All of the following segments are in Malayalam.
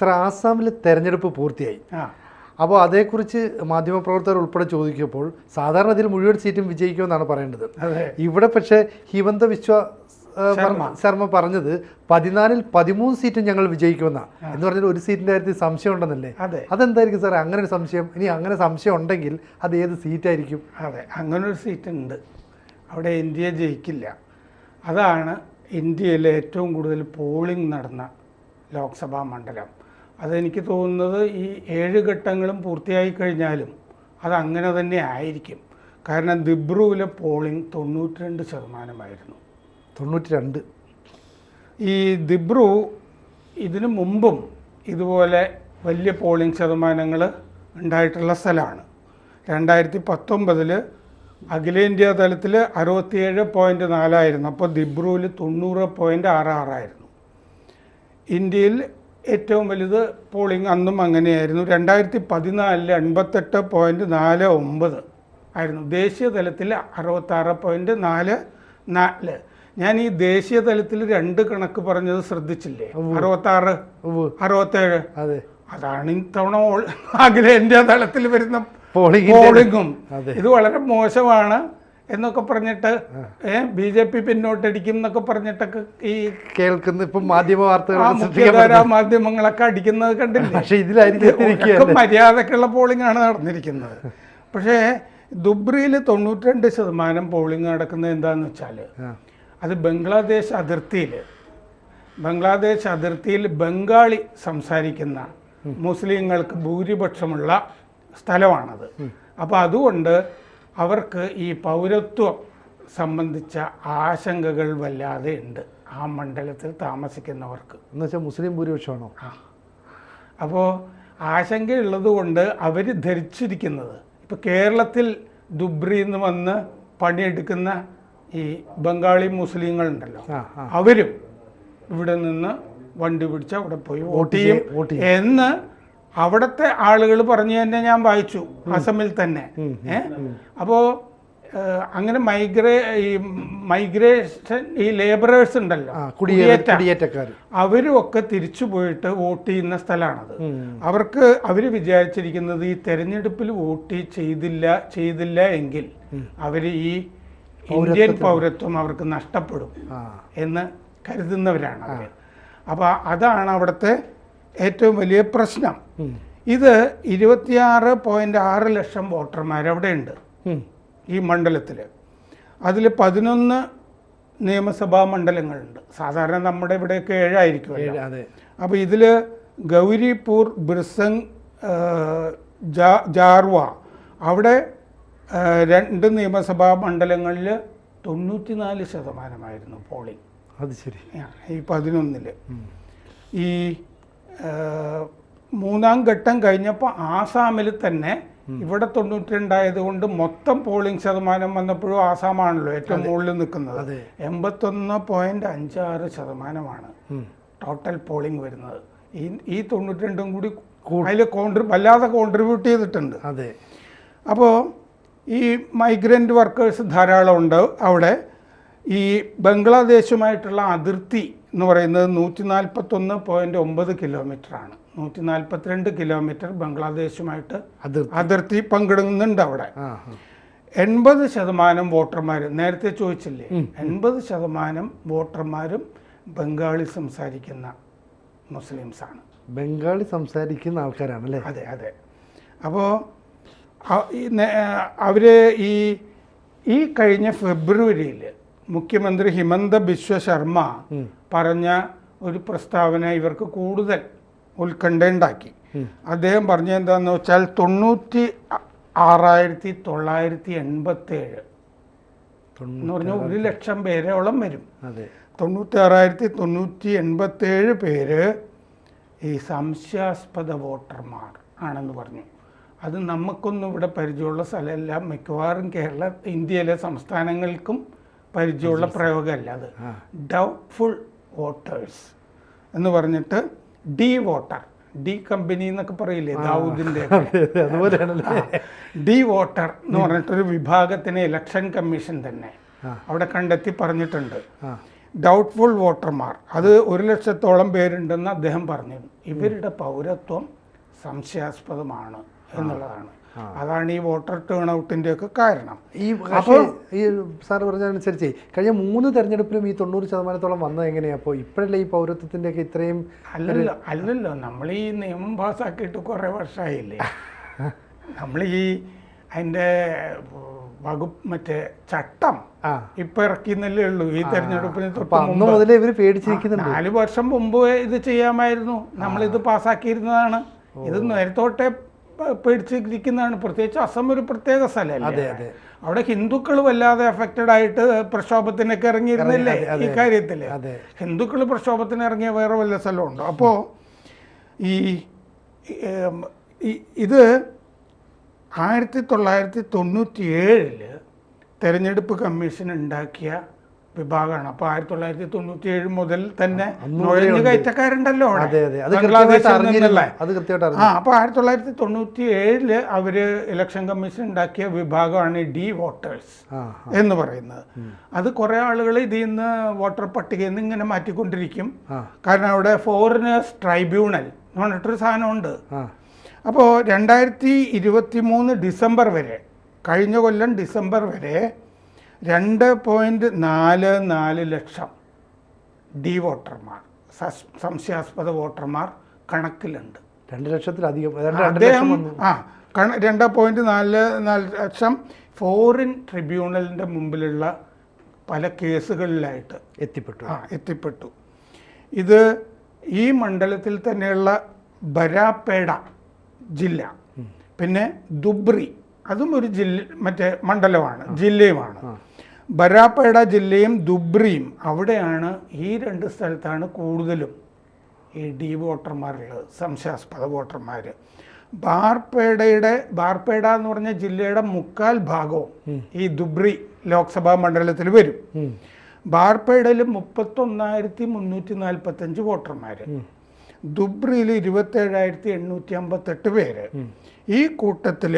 സർ ആസാമിൽ തെരഞ്ഞെടുപ്പ് പൂർത്തിയായി. അപ്പോൾ അതേക്കുറിച്ച് മാധ്യമപ്രവർത്തകർ ഉൾപ്പെടെ ചോദിക്കുമ്പോൾ സാധാരണ ഇതിൽ മുഴുവൻ സീറ്റും വിജയിക്കുമെന്നാണ് പറയേണ്ടത്. ഇവിടെ പക്ഷേ ഹിമന്ത വിശ്വ ശർമ്മ. പറഞ്ഞത് പതിനാലിൽ പതിമൂന്ന് സീറ്റും ഞങ്ങൾ വിജയിക്കുമെന്നാണ് എന്ന് പറഞ്ഞാൽ ഒരു സീറ്റിന്റെ കാര്യത്തിൽ സംശയം ഉണ്ടെന്നല്ലേ? അതെ. അതെന്തായിരിക്കും സാർ അങ്ങനെ ഒരു സംശയം? ഇനി അങ്ങനെ സംശയം ഉണ്ടെങ്കിൽ അത് ഏത് സീറ്റായിരിക്കും? അതെ. അങ്ങനെ ഒരു സീറ്റ് ഉണ്ട്. അവിടെ ഇന്ത്യ ജയിക്കില്ല. അതാണ് ഇന്ത്യയിലെ ഏറ്റവും കൂടുതൽ പോളിംഗ് നടന്ന ലോക്സഭാ മണ്ഡലം. അതെനിക്ക് തോന്നുന്നത് ഈ ഏഴ് ഘട്ടങ്ങളും പൂർത്തിയായി കഴിഞ്ഞാലും അത് അങ്ങനെ തന്നെ ആയിരിക്കും. കാരണം ദിബ്രുവിലെ പോളിംഗ് തൊണ്ണൂറ്റി രണ്ട് ശതമാനമായിരുന്നു. തൊണ്ണൂറ്റി രണ്ട് ഈ ദിബ്രു ഇതിനു മുമ്പും ഇതുപോലെ വലിയ പോളിംഗ് ശതമാനങ്ങൾ ഉണ്ടായിട്ടുള്ള സ്ഥലമാണ്. രണ്ടായിരത്തി പത്തൊമ്പതിൽ അഖിലേന്ത്യാ തലത്തിൽ അറുപത്തിയേഴ് പോയിന്റ് നാലായിരുന്നു അപ്പോൾ ദിബ്രുവിൽ തൊണ്ണൂറ് പോയിന്റ് ആറ് ആറായിരുന്നു. ഇന്ത്യയിൽ ഏറ്റവും വലുത് പോളിംഗ് അന്നും അങ്ങനെയായിരുന്നു. രണ്ടായിരത്തി പതിനാലിൽ എൺപത്തെട്ട് പോയിന്റ് നാല് ഒമ്പത് ആയിരുന്നു. ദേശീയ തലത്തിൽ അറുപത്താറ് പോയിന്റ് നാല് നാല്. ഞാൻ ഈ ദേശീയ തലത്തിൽ രണ്ട് കണക്ക് പറഞ്ഞത് ശ്രദ്ധിച്ചില്ലേ? അറുപത്താറ്. അറുപത്തേഴ്. അതെ. അതാണ് ഇത്തവണ അഖിലേന്ത്യാ തലത്തിൽ വരുന്ന പോളിംഗ്. ഇത് വളരെ മോശമാണ്. എന്നൊക്കെ പറഞ്ഞിട്ട് ബി ജെ പി പിന്നോട്ടടിക്കും എന്നൊക്കെ പറഞ്ഞിട്ടൊക്കെ ഈ കേൾക്കുന്ന ഇപ്പം മാധ്യമ വാർത്തകൾ മാധ്യമങ്ങളൊക്കെ അടിക്കുന്നത് കണ്ടില്ല? പക്ഷെ ഇതിലായിരിക്കും മര്യാദക്കുള്ള പോളിംഗ് ആണ് നടന്നിരിക്കുന്നത്. പക്ഷേ ദുബ്രിയിൽ തൊണ്ണൂറ്റി രണ്ട് ശതമാനം പോളിംഗ് നടക്കുന്നത് എന്താന്ന് വെച്ചാൽ അത് ബംഗ്ലാദേശ് അതിർത്തിയിൽ ബംഗ്ലാദേശ് അതിർത്തിയിൽ ബംഗാളി സംസാരിക്കുന്ന മുസ്ലിങ്ങൾക്ക് ഭൂരിപക്ഷമുള്ള സ്ഥലമാണത്. അപ്പോൾ അതുകൊണ്ട് അവർക്ക് ഈ പൗരത്വം സംബന്ധിച്ച ആശങ്കകൾ വല്ലാതെ ഉണ്ട് ആ മണ്ഡലത്തിൽ താമസിക്കുന്നവർക്ക്. എന്ന് വെച്ചാൽ മുസ്ലിം ഭൂരിപക്ഷമാണോ? ആ. അപ്പോൾ ആശങ്കയുള്ളത് കൊണ്ട് അവർ ധരിച്ചിരിക്കുന്നത്. ഇപ്പോൾ കേരളത്തിൽ ദുബ്രിയിൽ നിന്ന് വന്ന് പണിയെടുക്കുന്ന ഈ ബംഗാളി മുസ്ലിങ്ങളുണ്ടല്ലോ. അവരും ഇവിടെ നിന്ന് വണ്ടി പിടിച്ച് അവിടെ പോയി വോട്ട് ചെയ്യും, എന്ന് അവിടുത്തെ ആളുകൾ പറഞ്ഞു തന്നെ ഞാൻ വായിച്ചു അസമിൽ തന്നെ. അപ്പോ അപ്പോൾ അങ്ങനെ മൈഗ്രേ ഈ മൈഗ്രേഷൻ ഈ ലേബറേഴ്സ് ഉണ്ടല്ലോ. കുടിയേറ്റക്കാർ അവരും ഒക്കെ തിരിച്ചു പോയിട്ട് വോട്ട് ചെയ്യുന്ന സ്ഥലമാണത്. അവർക്ക് അവർ വിചാരിച്ചിരിക്കുന്നത് ഈ തെരഞ്ഞെടുപ്പിൽ വോട്ട് ചെയ്തില്ല ചെയ്തില്ല എങ്കിൽ അവർ ഈ ഇന്ത്യൻ പൗരത്വം അവർക്ക് നഷ്ടപ്പെടും എന്ന് കരുതുന്നവരാണ് അപ്പോൾ അതാണ് അവിടുത്തെ ഏറ്റവും വലിയ പ്രശ്നം. ഇത് ഇരുപത്തിയാറ് പോയിന്റ് ആറ് ലക്ഷം വോട്ടർമാർ അവിടെ ഉണ്ട് ഈ മണ്ഡലത്തിൽ അതിൽ പതിനൊന്ന് നിയമസഭാ മണ്ഡലങ്ങളുണ്ട്. സാധാരണ നമ്മുടെ ഇവിടെയൊക്കെ ഏഴായിരിക്കും അപ്പോൾ ഇതിൽ ഗൗരിപൂർ ബിർസങ് ജാ- ജാർവ അവിടെ രണ്ട് നിയമസഭാ മണ്ഡലങ്ങളിൽ തൊണ്ണൂറ്റിനാല് ശതമാനമായിരുന്നു പോളിംഗ്. അത് ശരി. ഈ പതിനൊന്നിൽ ഈ മൂന്നാം ഘട്ടം കഴിഞ്ഞപ്പോൾ ആസാമിൽ തന്നെ ഇവിടെ തൊണ്ണൂറ്റി രണ്ടായത് കൊണ്ട് മൊത്തം പോളിംഗ് ശതമാനം വന്നപ്പോഴും ആസാമാണല്ലോ ഏറ്റവും മുകളിൽ നിൽക്കുന്നത്. എൺപത്തൊന്ന് പോയിന്റ് അഞ്ചാറ് ശതമാനമാണ് ടോട്ടൽ പോളിംഗ് വരുന്നത്. ഈ ഈ തൊണ്ണൂറ്റി രണ്ടും കൂടി അതിൽ കോൺട്രി വല്ലാതെ കോൺട്രിബ്യൂട്ട് ചെയ്തിട്ടുണ്ട്. അതെ. അപ്പോൾ ഈ മൈഗ്രന്റ് വർക്കേഴ്സ് ധാരാളം ഉണ്ട് അവിടെ ഈ ബംഗ്ലാദേശുമായിട്ടുള്ള അതിർത്തി എന്ന് പറയുന്നത് നൂറ്റി നാൽപ്പത്തൊന്ന് പോയിന്റ് ഒമ്പത് കിലോമീറ്ററാണ് നൂറ്റി നാൽപ്പത്തിരണ്ട് കിലോമീറ്റർ ബംഗ്ലാദേശുമായിട്ട് അതിർത്തി. പങ്കിടുന്നുണ്ട് അവിടെ. എൺപത് ശതമാനം വോട്ടർമാർ നേരത്തെ ചോദിച്ചില്ലേ? എൺപത് ശതമാനം വോട്ടർമാരും ബംഗാളി സംസാരിക്കുന്ന മുസ്ലിംസാണ്. ബംഗാളി സംസാരിക്കുന്ന ആൾക്കാരാണ് അല്ലേ അതെ അതെ. അപ്പോൾ അവർ ഈ ഈ കഴിഞ്ഞ ഫെബ്രുവരിയിൽ മുഖ്യമന്ത്രി ഹിമന്ത ബിശ്വ ശർമ്മ പറഞ്ഞ ഒരു പ്രസ്താവന ഇവർക്ക് കൂടുതൽ ഉത്കണ്ഠയുണ്ടാക്കി. അദ്ദേഹം പറഞ്ഞ എന്താണെന്ന് വെച്ചാൽ തൊണ്ണൂറ്റി ആറായിരത്തി തൊള്ളായിരത്തി എൺപത്തേഴ് എന്ന് പറഞ്ഞാൽ ഒരു ലക്ഷം പേരോളം വരും. തൊണ്ണൂറ്റി ആറായിരത്തി തൊണ്ണൂറ്റി എൺപത്തേഴ് പേര് ഈ സംശയാസ്പദ വോട്ടർമാർ ആണെന്ന് പറഞ്ഞു. അത് നമുക്കൊന്നും ഇവിടെ പരിചയമുള്ള സ്ഥലമല്ല. മിക്കവാറും കേരള ഇന്ത്യയിലെ സംസ്ഥാനങ്ങൾക്കും പരിചയമുള്ള പ്രയോഗമല്ല അത്. ഡൗട്ട്ഫുൾ വോട്ടേഴ്സ് എന്ന് പറഞ്ഞിട്ട് ഡി വോട്ടർ ഡി കമ്പനി എന്നൊക്കെ പറയില്ലേ ദാവൂദിന്റെ ഡി വോട്ടർ എന്ന് പറഞ്ഞിട്ടൊരു വിഭാഗത്തിന് ഇലക്ഷൻ കമ്മീഷൻ തന്നെ അവിടെ കണ്ടെത്തി പറഞ്ഞിട്ടുണ്ട്. ഡൗട്ട്ഫുൾ വോട്ടർമാർ അത് ഒരു ലക്ഷത്തോളം പേരുണ്ടെന്ന് അദ്ദേഹം പറഞ്ഞു. ഇവരുടെ പൗരത്വം സംശയാസ്പദമാണ് എന്നുള്ളതാണ്. അതാണ് ഈ വോട്ടർ ടേൺ ഔട്ടിന്റെ ഒക്കെ കാരണം. ഈ അപ്പോൾ ഈ സാർ പറഞ്ഞതനുസരിച്ച് കഴിഞ്ഞ മൂന്ന് തെരഞ്ഞെടുപ്പിലും ഈ തൊണ്ണൂറ് ശതമാനത്തോളം വന്നത് എങ്ങനെയാ? അപ്പോൾ ഇപ്പോഴല്ലേ ഈ പൗരത്വത്തിന്റെ ഒക്കെ ഇത്രയും അല്ലല്ലോ അല്ലല്ലോ. നമ്മൾ ഈ നിയമം പാസ്സാക്കിയിട്ട് കുറേ വർഷമായില്ലേ നമ്മൾ ഈ അതിന്റെ വകുപ്പ് മറ്റേ ചട്ടം ഇപ്പൊ ഇറക്കിന്നല്ലേ ഇറക്കിയെന്നല്ലേ ഉള്ളൂ. ഈ തെരഞ്ഞെടുപ്പിന് തൊട്ട് പേടിച്ചിരിക്കുന്നുണ്ട്. നാല് വർഷം മുമ്പ് ഇത് ചെയ്യാമായിരുന്നു. നമ്മൾ ഇത് പാസ്സാക്കിയിരുന്നതാണ്. ഇത് നേരത്തോട്ടെ പേടിച്ചിരിക്കുന്നതാണ്. പ്രത്യേകിച്ച് അസം ഒരു പ്രത്യേക സ്ഥലമല്ലേ? അതെ അവിടെ ഹിന്ദുക്കൾ വല്ലാതെ അഫക്റ്റഡ് ആയിട്ട് പ്രക്ഷോഭത്തിനൊക്കെ ഇറങ്ങിയിരുന്നില്ലേ. ഈ കാര്യത്തിൽ ഹിന്ദുക്കൾ പ്രക്ഷോഭത്തിന് ഇറങ്ങിയ വേറെ വല്ല സ്ഥലമുണ്ടോ. അപ്പോൾ ഈ ഇത് ആയിരത്തി തൊള്ളായിരത്തി തൊണ്ണൂറ്റി ഏഴിൽ തെരഞ്ഞെടുപ്പ് കമ്മീഷൻ ഉണ്ടാക്കിയ വിഭാഗമാണ്. അപ്പോൾ ആയിരത്തി തൊള്ളായിരത്തി തൊണ്ണൂറ്റി ഏഴ് മുതൽ തന്നെ നുഴഞ്ഞു കയറ്റക്കാരുണ്ടല്ലോ ബംഗ്ലാദേശ് ആ അപ്പൊ അപ്പോൾ ആയിരത്തി തൊള്ളായിരത്തി തൊണ്ണൂറ്റി ഏഴിൽ അവർ ഇലക്ഷൻ കമ്മീഷൻ ഉണ്ടാക്കിയ വിഭാഗമാണ് ഡി വോട്ടേഴ്സ് എന്ന് പറയുന്നത്. അത് കുറേ ആളുകൾ ഇതിൽ നിന്ന് വോട്ടർ പട്ടികയിൽ നിന്ന് ഇങ്ങനെ മാറ്റിക്കൊണ്ടിരിക്കും. കാരണം അവിടെ ഫോറിനേഴ്സ് ട്രൈബ്യൂണൽ എന്ന് പറഞ്ഞിട്ടൊരു സാധനമുണ്ട്. അപ്പോൾ രണ്ടായിരത്തി ഇരുപത്തി മൂന്ന് ഡിസംബർ വരെ കഴിഞ്ഞ കൊല്ലം ഡിസംബർ വരെ രണ്ട് പോയിന്റ് നാല് നാല് ലക്ഷം ഡി വോട്ടർമാർ സംശയാസ്പദ വോട്ടർമാർ കണക്കിലുണ്ട്. രണ്ട് ലക്ഷത്തിലധികം അദ്ദേഹം ആ കണ രണ്ട് പോയിന്റ് നാല് നാല് ലക്ഷം ഫോറിൻ ട്രിബ്യൂണലിന്റെ മുമ്പിലുള്ള പല കേസുകളിലായിട്ട് എത്തിപ്പെട്ടു. ആ എത്തിപ്പെട്ടു. ഇത് ഈ മണ്ഡലത്തിൽ തന്നെയുള്ള ബരാപേഡ ജില്ല പിന്നെ ദുബ്രി അതും ഒരു ജില്ല മറ്റേ മണ്ഡലമാണ് ജില്ലയുമാണ്. ബരാപ്പേട ജില്ലയും ദുബ്രിയും അവിടെയാണ് ഈ രണ്ട് സ്ഥലത്താണ് കൂടുതലും ഈ ഡി വോട്ടർമാരുള്ളത് സംശയാസ്പദ വോട്ടർമാർ ബാർപേടയുടെ ബാർപേട എന്ന് പറഞ്ഞ ജില്ലയുടെ മുക്കാൽ ഭാഗവും ഈ ദുബ്രി ലോക്സഭാ മണ്ഡലത്തിൽ വരും. ബാർപേടയിൽ മുപ്പത്തൊന്നായിരത്തി മുന്നൂറ്റി നാൽപ്പത്തഞ്ച് വോട്ടർമാർ ദുബ്രിയിൽ ഇരുപത്തേഴായിരത്തി എണ്ണൂറ്റി അമ്പത്തെട്ട് പേര് ഈ കൂട്ടത്തിൽ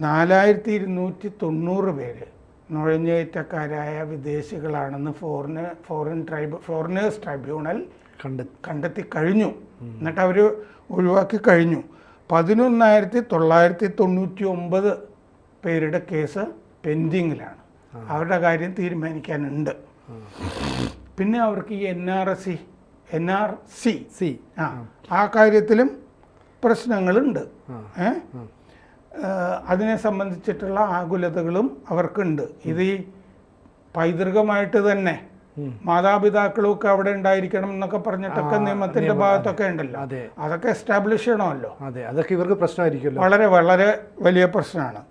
നാലായിരത്തി ഇരുന്നൂറ്റി തൊണ്ണൂറ് പേര് നുഴഞ്ഞുകയറ്റക്കാരായ വിദേശികളാണെന്ന് ഫോറിന് ഫോറിൻ ട്രൈബ് ഫോറിനേഴ്സ് ട്രൈബ്യൂണൽ കണ്ട് കണ്ടെത്തി കഴിഞ്ഞു. എന്നിട്ട് അവർ ഒഴിവാക്കി കഴിഞ്ഞു. പതിനൊന്നായിരത്തി തൊള്ളായിരത്തി തൊണ്ണൂറ്റി ഒമ്പത് പേരുടെ കേസ് പെൻഡിങ്ങിലാണ്. അവരുടെ കാര്യം തീരുമാനിക്കാനുണ്ട്. പിന്നെ അവർക്ക് ഈ N R S C N R C C. ആ ആ കാര്യത്തിലും പ്രശ്നങ്ങളുണ്ട്. ഏഹ് അതിനെ സംബന്ധിച്ചിട്ടുള്ള ആകുലതകളും അവർക്കുണ്ട്. ഇത് ഈ പൈതൃകമായിട്ട് തന്നെ. മാതാപിതാക്കളും ഒക്കെ അവിടെ ഉണ്ടായിരിക്കണം എന്നൊക്കെ പറഞ്ഞിട്ടൊക്കെ നിയമത്തിന്റെ ഭാഗത്തൊക്കെ ഉണ്ടല്ലോ. അതൊക്കെ എസ്റ്റാബ്ലിഷ് ചെയ്യണമല്ലോ. അതെ അതൊക്കെ ഇവർക്ക് പ്രശ്നമായിരിക്കുമല്ലോ. വളരെ വളരെ വലിയ പ്രശ്നമാണ്.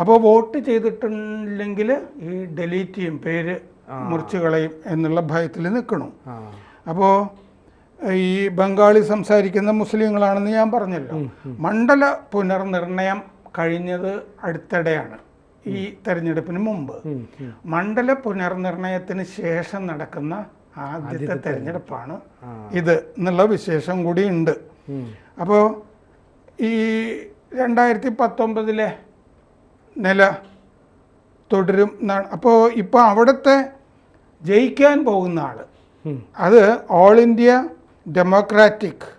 അപ്പോൾ വോട്ട് ചെയ്തിട്ടില്ലെങ്കിൽ ഈ ഡെലീറ്റ് ചെയ്യും പേര് മുറിച്ചു കളയും എന്നുള്ള ഭയത്തിൽ നിൽക്കണം. അപ്പോൾ ഈ ബംഗാളി സംസാരിക്കുന്ന മുസ്ലിങ്ങളാണെന്ന് ഞാൻ പറഞ്ഞല്ലോ. മണ്ഡല പുനർനിർണയം കഴിഞ്ഞത് അടുത്തിടെയാണ് ഈ തെരഞ്ഞെടുപ്പിന് മുമ്പ്. മണ്ഡല പുനർനിർണയത്തിന് ശേഷം നടക്കുന്ന ആദ്യത്തെ തെരഞ്ഞെടുപ്പാണ് ഇത് എന്നുള്ള വിശേഷം കൂടി ഉണ്ട്. അപ്പോൾ ഈ രണ്ടായിരത്തി പത്തൊമ്പതിലെ നില തുടരും അപ്പോൾ ഇപ്പോൾ അവിടുത്തെ ജയിക്കാൻ പോകുന്ന ആൾ അത് All India Democratic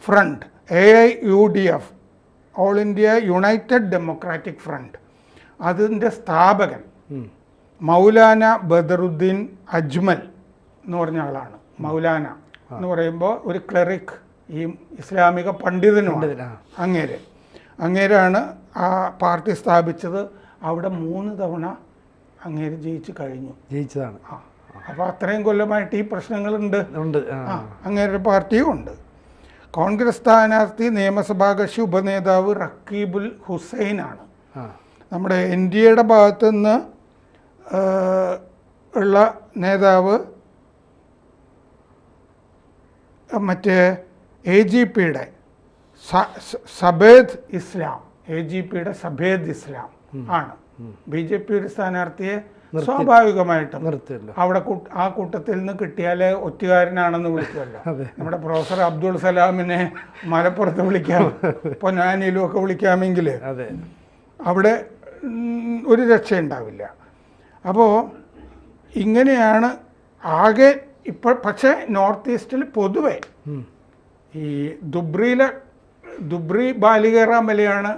Front A I U D F All India United Democratic Front അതിന്റെ സ്ഥാപകൻ. മൗലാന ബദറുദ്ദീൻ അജ്മൽ എന്ന് പറഞ്ഞ ആളാണ്. മൗലാന എന്ന് പറയുമ്പോൾ ഒരു ക്ലറിക് ഈ ഇസ്ലാമിക പണ്ഡിതനുമാണ് ആ. അങ്ങേര്. അങ്ങേരാണ് ആ പാർട്ടി സ്ഥാപിച്ചത്. അവിടെ മൂന്ന് തവണ അങ്ങേര് ജയിച്ചു കഴിഞ്ഞു. ജയിച്ചതാണ്. ആ. അപ്പോൾ അത്രയും കൊല്ലമായിട്ട് ഈ പ്രശ്നങ്ങളുണ്ട്. ഉണ്ട് ആ. അങ്ങേരുടെ പാർട്ടിയും ഉണ്ട്. കോൺഗ്രസ് സ്ഥാനാർത്ഥി നിയമസഭാ കക്ഷി ഉപനേതാവ് റക്കീബുൽ ഹുസൈനാണ് നമ്മുടെ എൻ ഡി എയുടെ ഭാഗത്തു നിന്ന് ഉള്ള നേതാവ് മറ്റേ എ ജി പിയുടെ സബേദ് ഇസ്ലാം എ ജി പിയുടെ സബേദ് ഇസ്ലാം ആണ്. ബി ജെ പി ഒരു സ്ഥാനാർത്ഥിയെ സ്വാഭാവികമായിട്ടും. നിർത്തിയല്ലോ. അവിടെ ആ കൂട്ടത്തിൽ നിന്ന് കിട്ടിയാലേ ഒറ്റുകാരനാണെന്ന് വിളിക്കുമല്ലോ. നമ്മുടെ പ്രൊഫസർ അബ്ദുൾ സലാമിനെ മലപ്പുറത്ത് വിളിക്കാം പൊന്നാനിയിലും ഒക്കെ വിളിക്കാമെങ്കിൽ അവിടെ ഒരു രക്ഷയുണ്ടാവില്ല. അപ്പോൾ ഇങ്ങനെയാണ് ആകെ ഇപ്പോൾ പക്ഷേ നോർത്ത് ഈസ്റ്റിൽ പൊതുവെ ഈ ദുബ്രിയിലെ ദുബ്രി ബാലികേറാമലയാണ്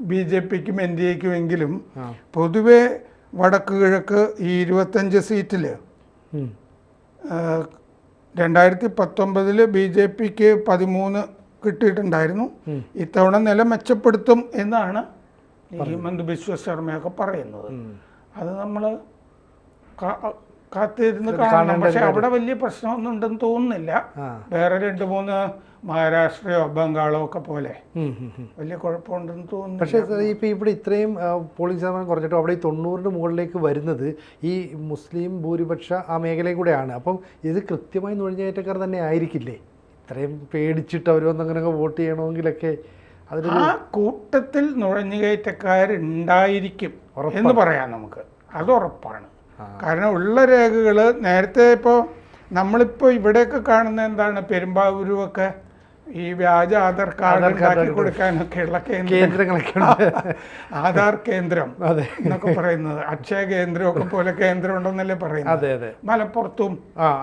ബി ജെ പിക്കും എൻ ഡി എക്കും എങ്കിലും. പൊതുവെ വടക്ക് കിഴക്ക് ഈ ഇരുപത്തഞ്ച് സീറ്റിൽ. രണ്ടായിരത്തി പത്തൊമ്പതിൽ ബി ജെ പിക്ക് പതിമൂന്ന് കിട്ടിയിട്ടുണ്ടായിരുന്നു. ഇത്തവണ നില മെച്ചപ്പെടുത്തും എന്നാണ് ഹിമന്ത് ബിശ്വ ശർമ്മയൊക്കെ പറയുന്നത്. അത് നമ്മൾ കാത്തിരുന്ന് കാണാം കാണണം. പക്ഷെ അവിടെ വലിയ പ്രശ്നമൊന്നും ഉണ്ടെന്ന് തോന്നുന്നില്ല വേറെ രണ്ട് മൂന്ന് മഹാരാഷ്ട്രയോ ബംഗാളോ ഒക്കെ പോലെ. വലിയ കുഴപ്പമുണ്ടെന്ന് തോന്നുന്നു പക്ഷേ സാർ ഇപ്പം ഇവിടെ ഇത്രയും പോളിംഗ് ശതമാനം കുറഞ്ഞിട്ടും അവിടെ ഈ തൊണ്ണൂറിന് മുകളിലേക്ക് വരുന്നത് ഈ മുസ്ലിം ഭൂരിപക്ഷ ആ മേഖലയും കൂടെയാണ്. അപ്പം ഇത് കൃത്യമായി നുഴഞ്ഞുകയറ്റക്കാർ തന്നെ ആയിരിക്കില്ലേ? ഇത്രയും പേടിച്ചിട്ട് അവർ വന്നങ്ങനെയൊക്കെ വോട്ട് ചെയ്യണമെങ്കിലൊക്കെ ആ കൂട്ടത്തിൽ നുഴഞ്ഞുകയറ്റക്കാരുണ്ടായിരിക്കും. എന്ന് പറയാം നമുക്ക്. അത് ഉറപ്പാണ്. കാരണം ഉള്ള രേഖകൾ നേരത്തെ ഇപ്പോൾ നമ്മളിപ്പോൾ ഇവിടെയൊക്കെ കാണുന്ന എന്താണ് പെരുമ്പാവൂരുമൊക്കെ ഈ വ്യാജ ആധാർ കാർഡ് ഉണ്ടാക്കി കൊടുക്കാനൊക്കെയുള്ള കേന്ദ്രം. കേന്ദ്രങ്ങളൊക്കെ ആധാർ കേന്ദ്രം എന്നൊക്കെ പറയുന്നത്. അക്ഷയ കേന്ദ്രമൊക്കെ പോലെ കേന്ദ്രം ഉണ്ടെന്നല്ലേ പറയുന്നത് മലപ്പുറത്തും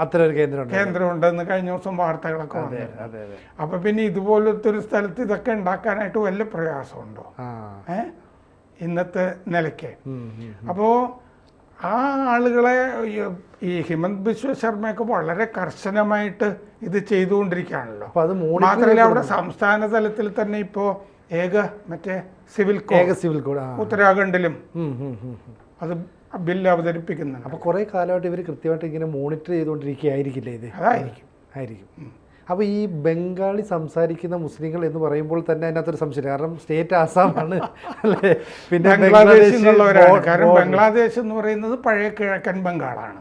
അത്ര ഒരു കേന്ദ്രം ഉണ്ടെന്ന് കഴിഞ്ഞ ദിവസം വാർത്തകളൊക്കെ അതെ വന്നു അതെ അതെ. അപ്പൊ പിന്നെ ഇതുപോലത്തെ ഒരു സ്ഥലത്ത് ഇതൊക്കെ ഉണ്ടാക്കാനായിട്ട് വല്ല പ്രയാസമുണ്ടോ? ഏഹ് ഏ? ഇന്നത്തെ നിലയ്ക്ക്. അപ്പോൾ ആ ആളുകളെ ഈ- ഹിമന്ത് ബിശ്വ ശർമ്മയൊക്കെ വളരെ കർശനമായിട്ട് ഇത് ചെയ്തുകൊണ്ടിരിക്കുകയാണല്ലോ. അപ്പൊ അത് മാത്രമല്ല അവിടെ സംസ്ഥാന തലത്തിൽ തന്നെ ഇപ്പോ ഏക മറ്റേ സിവിൽ കോഡ് ഏക സിവിൽ കോഡ് ഉത്തരാഖണ്ഡിലും. അത് ബില്ല് അവതരിപ്പിക്കുന്നുണ്ട്. അപ്പോൾ കുറേ കാലമായിട്ട് ഇവർ കൃത്യമായിട്ട് ഇങ്ങനെ മോണിറ്റർ ചെയ്തുകൊണ്ടിരിക്കുകയായിരിക്കില്ലേ ഇത്? അതായിരിക്കും. ആയിരിക്കും. അപ്പോൾ ഈ ബംഗാളി സംസാരിക്കുന്ന മുസ്ലിങ്ങൾ എന്ന് പറയുമ്പോൾ തന്നെ അതിനകത്തൊരു സംശയം കാരണം സ്റ്റേറ്റ് ആസാമാണ് അല്ലേ? പിന്നെ ബോർഡർ- കാരണം ബംഗ്ലാദേശ് എന്ന് പറയുന്നത് പഴയ കിഴക്കൻ ബംഗാളാണ്.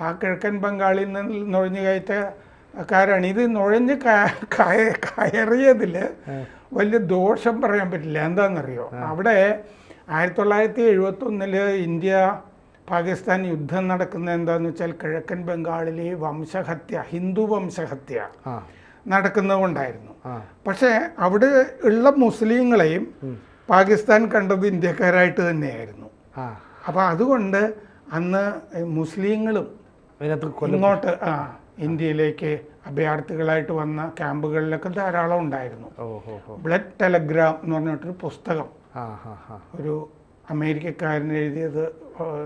ആ കിഴക്കൻ ബംഗാളിൽ നിന്ന് നുഴഞ്ഞു കയറ്റക്കാരാണ് ഇത് നുഴഞ്ഞ് കയറിയതിൽ വലിയ ദോഷം പറയാൻ പറ്റില്ല. എന്താണെന്നറിയോ? അവിടെ ആയിരത്തി തൊള്ളായിരത്തി എഴുപത്തി ഒന്നിൽ ഇന്ത്യ പാകിസ്ഥാൻ യുദ്ധം നടക്കുന്നത് എന്താന്ന് വെച്ചാൽ കിഴക്കൻ ബംഗാളിലെ വംശഹത്യ ഹിന്ദു വംശഹത്യ നടക്കുന്നതുകൊണ്ടായിരുന്നു. പക്ഷെ അവിടെ ഉള്ള മുസ്ലിങ്ങളെയും പാകിസ്ഥാൻ കണ്ടത് ഇന്ത്യക്കാരായിട്ട് തന്നെയായിരുന്നു. അപ്പൊ അപ്പോൾ അതുകൊണ്ട് അന്ന് മുസ്ലിങ്ങളും ഇങ്ങോട്ട് ആ ഇന്ത്യയിലേക്ക് അഭയാർത്ഥികളായിട്ട് വന്ന ക്യാമ്പുകളിലൊക്കെ ധാരാളം ഉണ്ടായിരുന്നു. ബ്ലഡ് ടെലഗ്രാം എന്ന് പറഞ്ഞിട്ടൊരു പുസ്തകം. ഒരു അമേരിക്കക്കാരൻ എഴുതിയത്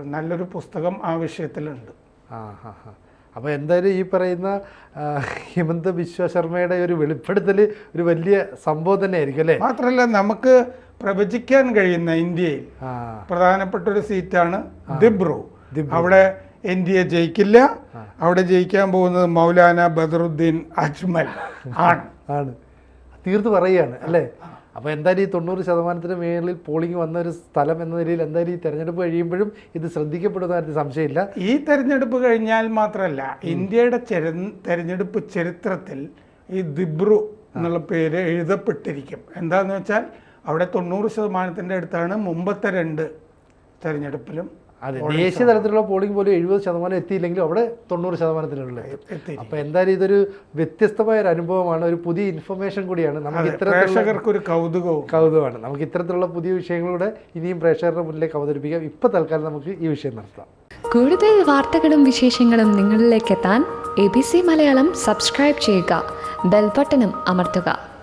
നല്ലൊരു പുസ്തകം ആ വിഷയത്തിലുണ്ട്. ആ ഹാ ഹാ. അപ്പോൾ എന്തായാലും ഈ പറയുന്ന ഹിമന്ത് ഹിമന്ത ബിശ്വ ശർമ്മയുടെ ഒരു വെളിപ്പെടുത്തൽ ഒരു വലിയ സംഭവം തന്നെയായിരിക്കും അല്ലേ? മാത്രമല്ല നമുക്ക് പ്രവചിക്കാൻ കഴിയുന്ന ഇന്ത്യയിൽ പ്രധാനപ്പെട്ട ഒരു സീറ്റാണ് ദിബ്രു. ദിബ്രു. അവിടെ എൻ ഡി എ ജയിക്കില്ല. അവിടെ ജയിക്കാൻ പോകുന്നത് മൗലാന ബദറുദ്ദീൻ അജ്മൽ ആണ്. ആണ്. തീർത്ത് പറയുകയാണ് അല്ലേ? അപ്പോൾ എന്തായാലും ഈ തൊണ്ണൂറ് ശതമാനത്തിന് മേളിൽ പോളിംഗ് വന്ന ഒരു സ്ഥലം എന്ന നിലയിൽ എന്തായാലും ഈ തെരഞ്ഞെടുപ്പ് കഴിയുമ്പോഴും ഇത് ശ്രദ്ധിക്കപ്പെടുന്ന കാര്യത്തിൽ സംശയമില്ല. ഈ തെരഞ്ഞെടുപ്പ് കഴിഞ്ഞാൽ മാത്രമല്ല ഇന്ത്യയുടെ ചെര തെരഞ്ഞെടുപ്പ് ചരിത്രത്തിൽ ഈ ദിബ്രു എന്നുള്ള പേര് എഴുതപ്പെട്ടിരിക്കും. എന്താണെന്ന് വെച്ചാൽ അവിടെ തൊണ്ണൂറ് ശതമാനത്തിന്റെ അടുത്താണ് മുമ്പത്തെ രണ്ട് തെരഞ്ഞെടുപ്പിലും അതെ ദേശീയ തലത്തിലുള്ള പോളിംഗ് പോലും എഴുപത് ശതമാനം എത്തിയില്ലെങ്കിലും അവിടെ തൊണ്ണൂറ് ശതമാനത്തിലുള്ള അപ്പൊ അപ്പോൾ എന്തായാലും ഇതൊരു വ്യത്യസ്തമായ ഒരു അനുഭവമാണ് ഒരു പുതിയ ഇൻഫർമേഷൻ കൂടിയാണ്. നമുക്ക് ഇത്തരത്തിലുള്ള കൗതുകവും. കൗതുകമാണ്. നമുക്ക് ഇത്തരത്തിലുള്ള പുതിയ വിഷയങ്ങളുടെ ഇനിയും പ്രേക്ഷകരുടെ മുന്നിലേക്ക് അവതരിപ്പിക്കാം. ഇപ്പോൾ തൽക്കാലം നമുക്ക് ഈ വിഷയം നടത്താം കൂടുതൽ വാർത്തകളും വിശേഷങ്ങളും നിങ്ങളിലേക്ക് എത്താൻ A B C Malayalam subscribe ചെയ്യുക. ബെൽബട്ടനും അമർത്തുക.